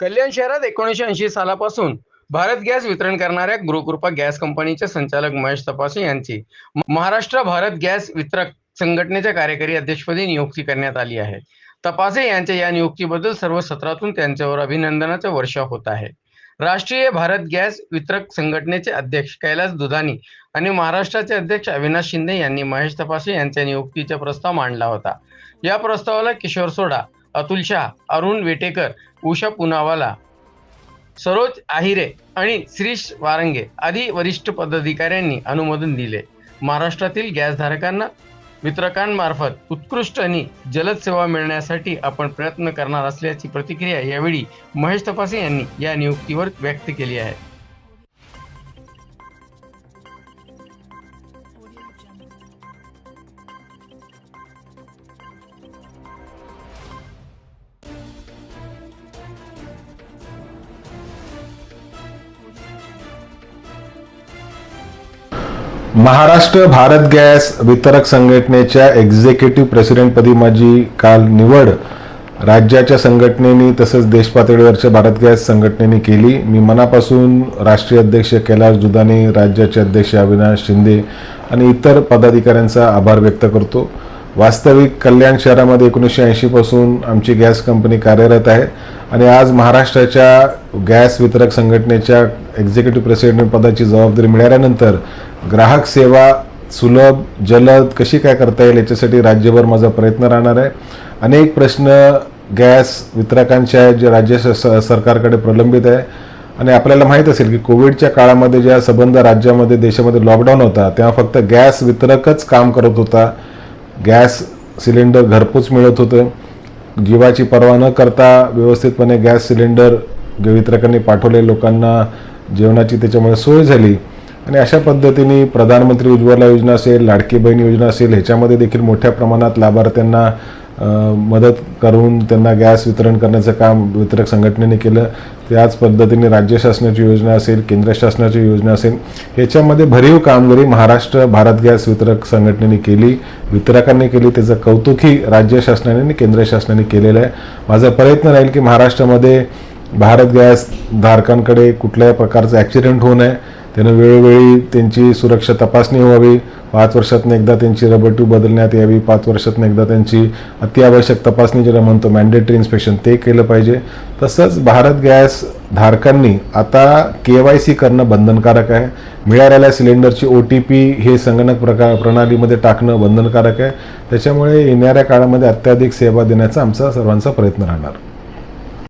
कल्याण शहरात एकोणीसशे ऐंशी सालापासून भारत गॅस वितरण करणाऱ्या गृहकृपा गॅस कंपनीचे संचालक महेश तपासे यांची महाराष्ट्र भारत गॅस वितरक संघटनेच्या कार्यकारी अध्यक्षपदी नियुक्ती करण्यात आली आहे. तपासे यांच्या या नियुक्तीबद्दल सर्व सत्रातून त्यांच्यावर अभिनंदनाचा वर्षाव होत आहे. राष्ट्रीय भारत गॅस वितरक संघटनेचे अध्यक्ष कैलास दुधानी आणि महाराष्ट्राचे अध्यक्ष अविनाश शिंदे यांनी महेश तपासे यांच्या नियुक्तीचा प्रस्ताव मांडला होता. या प्रस्तावाला किशोर सोडा अतुल शाह अरुण वेटेकर उषा पुनावाला सरोज आहिरे आणि श्रीश वारंगे आदी वरिष्ठ पदाधिकाऱ्यांनी अनुमोदन दिले. महाराष्ट्रातील गॅसधारकांना वितरकांमार्फत उत्कृष्ट आणि जलद सेवा मिळण्यासाठी आपण प्रयत्न करणार असल्याची प्रतिक्रिया यावेळी महेश तपासे यांनी या नियुक्तीवर व्यक्त केली आहे. महाराष्ट्र भारत गॅस वितरक संघटनेच्या एक्झिक्युटिव्ह प्रेसिडेंटपदी माझी काल निवड. राज्याच्या संघटनेने तसंच देशपातळीवरच्या भारत गॅस संघटनेने केली. मी मनापासून राष्ट्रीय अध्यक्ष कैलास दुधाने राज्याचे अध्यक्ष अविनाश शिंदे आणि इतर पदाधिकाऱ्यांचा आभार व्यक्त करतो. वास्तविक कल्याण शहरामध्ये एकोणीसशे ऐंशीपासून आमची गॅस कंपनी कार्यरत आहे आणि आज महाराष्ट्राच्या गॅस वितरक संघटनेच्या एक्झिक्युटिव्ह प्रेसिडेंट पदाची जबाबदारी मिळाल्यानंतर ग्राहक सेवा सुलभ जलद कशी काय करता येईल याच्यासाठी राज्यभर माझा प्रयत्न राहणार आहे. अनेक प्रश्न गॅस वितरकांच्या आहेत जे राज्य स- सरकारकडे प्रलंबित आहे. आणि आपल्याला माहीत असेल की कोविडच्या काळामध्ये ज्या सबंध राज्यामध्ये देशामध्ये लॉकडाऊन होता तेव्हा फक्त गॅस वितरकच काम करत होता. गॅस सिलेंडर घरपोच मिळत होतं. जीवाची पर्वा न करता व्यवस्थितपणे गॅस सिलेंडर वितरकांनी पाठवले लोकांना जेवणाची त्याच्यामुळे सोय झाली. आणि अशा पद्धतीने प्रधानमंत्री उज्ज्वला योजना असेल लाडकी बहीण योजना असेल ह्याच्यामध्ये देखील मोठ्या प्रमाणात लाभार्थ्यांना मदत करून त्यांना गॅस वितरण करण्याचं काम वितरक संघटनेने केलं. त्याच पद्धतीने राज्य शासनाची योजना असेल केंद्र शासनाची योजना असेल ह्याच्यामध्ये भरीव कामगिरी महाराष्ट्र भारत गॅस वितरक संघटनेने केली. वितरकांनी केली त्याचं कौतुकही राज्य शासनाने आणि केंद्र शासनाने केलेलं आहे. माझा प्रयत्न राहील की महाराष्ट्रामध्ये भारत गॅस धारकांकडे कुठल्याही प्रकारचं ॲक्सिडेंट होऊ नये. त्यानं वेळोवेळी त्यांची सुरक्षा तपासणी व्हावी. पाच वर्षातनं एकदा त्यांची रबर ट्यूब बदलण्यात यावी. पाच वर्षातनं एकदा त्यांची अत्यावश्यक तपासणी ज्याला म्हणतो मॅन्डेटरी इन्स्पेक्शन ते केलं पाहिजे. तसंच भारत गॅस धारकांनी आता के वाय सी करणं बंधनकारक आहे. मिळालेल्या सिलेंडरची ओ टी पी हे संगणक प्रकार प्रणालीमध्ये टाकणं बंधनकारक आहे. त्याच्यामुळे येणाऱ्या काळामध्ये अत्याधिक सेवा देण्याचा आमचा सर्वांचा प्रयत्न राहणार.